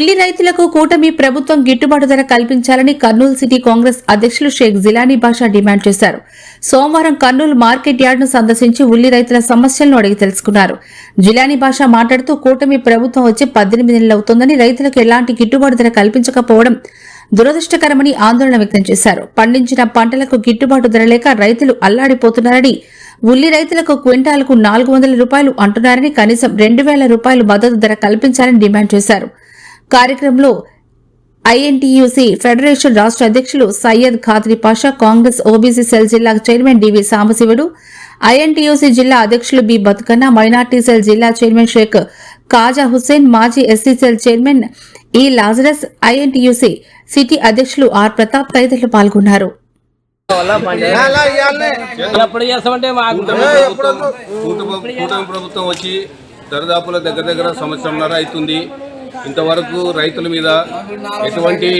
ఉల్లి రైతులకు కూటమి ప్రభుత్వం గిట్టుబాటు ధర కల్పించాలని కర్నూలు సిటీ కాంగ్రెస్ అధ్యక్షులు షేక్ జిలానీ బాషా డిమాండ్ చేశారు. సోమవారం కర్నూలు మార్కెట్ యార్డును సందర్శించి ఉల్లి రైతుల సమస్యలను అడిగి తెలుసుకున్నారు. జిలానీ బాషా మాట్లాడుతూ కూటమి ప్రభుత్వం వచ్చి పద్దెనిమిది నెలలవుతోందని రైతులకు ఎలాంటి గిట్టుబాటు ధర కల్పించకపోవడం దురదృష్టకరమని ఆందోళన వ్యక్తం చేశారు. పండించిన పంటలకు గిట్టుబాటు ధర లేక రైతులు అల్లాడిపోతున్నారని ఉల్లి రైతులకు క్వింటాలకు నాలుగు వందల రూపాయలు అంటున్నారని కనీసం రెండు వేల రూపాయలు మద్దతు ధర కల్పించాలని డిమాండ్ చేశారు. కార్యక్రమంలో ఐఎన్టీయూసీ ఫెడరేషన్ రాష్ట్ర అధ్యక్షులు సయ్యద్ ఖాద్రి పాషా కాంగ్రెస్ ఓబీసీ సెల్ జిల్లా chairman D V Sambasivudu INTUC జిల్లా అధ్యక్షులు బి బతుకన్న మైనార్టీ సెల్ జిల్లా చైర్మన్ షేక్ కాజా హుస్సేన్ మాజీ SC cell chairman E Lazarus INTUC city అధ్యక్షులు ఆర్ ప్రతాప్ తదితరులు పాల్గొన్నారు. ఎప్పుడు చేస్తామంటే మాకు కూటమి కూటమి ప్రభుత్వం వచ్చి దరిదాపుల దగ్గర దగ్గర సంవత్సరంన్నర అవుతుంది. ఇంతవరకు రైతుల మీద ఎటువంటి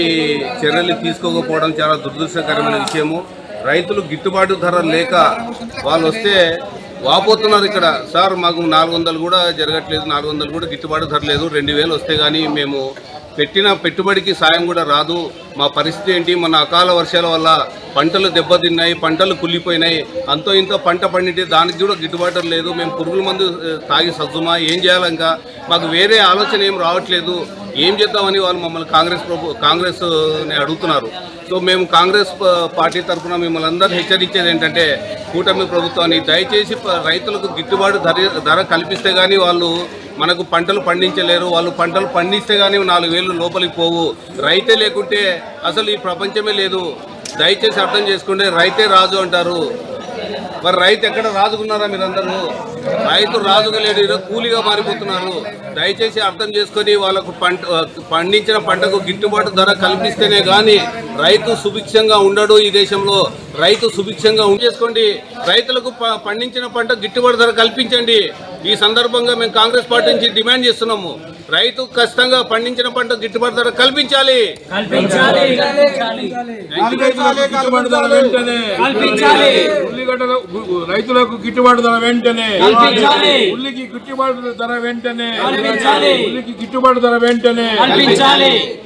చర్యలు తీసుకోకపోవడం చాలా దురదృష్టకరమైన విషయము. రైతులు గిట్టుబాటు ధర లేక వాళ్ళు వస్తే వాపోతున్నారు ఇక్కడ. సార్ మాకు నాలుగు వందలు కూడా జరగట్లేదు నాలుగు వందలు కూడా గిట్టుబాటు ధరలేదు రెండు వేలు వస్తే కానీ మేము పెట్టిన పెట్టుబడికి సాయం కూడా రాదు. మా పరిస్థితి ఏంటి? మన అకాల వర్షాల వల్ల పంటలు దెబ్బతిన్నాయి పంటలు కుళ్ళిపోయినాయి. అంతో ఇంతో పంట పండితే దానికి కూడా గిట్టుబాటు లేదు. మేము పురుగుల మందు తాగి సజ్జుమా? ఏం చేయాలంక మాకు వేరే ఆలోచన ఏం రావట్లేదు. ఏం చేద్దామని వాళ్ళు మమ్మల్ని కాంగ్రెస్ ప్రభు కాంగ్రెస్ని అడుగుతున్నారు. సో మేము కాంగ్రెస్ పార్టీ తరఫున మిమ్మల్ని అందరూ హెచ్చరించేది ఏంటంటే కూటమి ప్రభుత్వాన్ని దయచేసి రైతులకు గిట్టుబాటు ధర ధర కల్పిస్తే కానీ వాళ్ళు మనకు పంటలు పండించలేరు వాళ్ళు పంటలు పండిస్తే కానీ నాలుగు వేలు లోపలికి పోవు. రైతే లేకుంటే అసలు ఈ ప్రపంచమే లేదు. దయచేసి అర్థం చేసుకుంటే రైతే రాజు అంటారు. మరి రైతు ఎక్కడ రాజుకున్నారా మీరందరూ? రైతు రాజుగా లేడు ఈరోజు కూలీగా మారిపోతున్నారు. దయచేసి అర్థం చేసుకొని వాళ్ళకు పంట పండించిన పంటకు గిట్టుబాటు ధర కల్పిస్తేనే కానీ రైతు సుభిక్షంగా ఉండడు ఈ దేశంలో. రైతు సుభిక్షంగా ఉండి చేసుకోండి. రైతులకు ప- పండించిన పంట గిట్టుబాటు ధర కల్పించండి. ఈ సందర్భంగా మేము కాంగ్రెస్ పార్టీ నుంచి డిమాండ్ చేస్తున్నాము. రైతు కష్టంగా పండించిన పంట గిట్టుబాటు ధర కల్పించాలి. కల్పించాలి. గిట్టుబాటు ధర వెంటనే. కల్పించాలి. ఉల్లిగడ్డల గు- రైతులకు గిట్టుబాటు ధర వెంటనే. కల్పించాలి. ఉల్లికి గిట్టుబాటు ధర వెంటనే. కల్పించాలి. ఉల్లికి గిట్టుబాటు ధర వెంటనే. కల్పించాలి.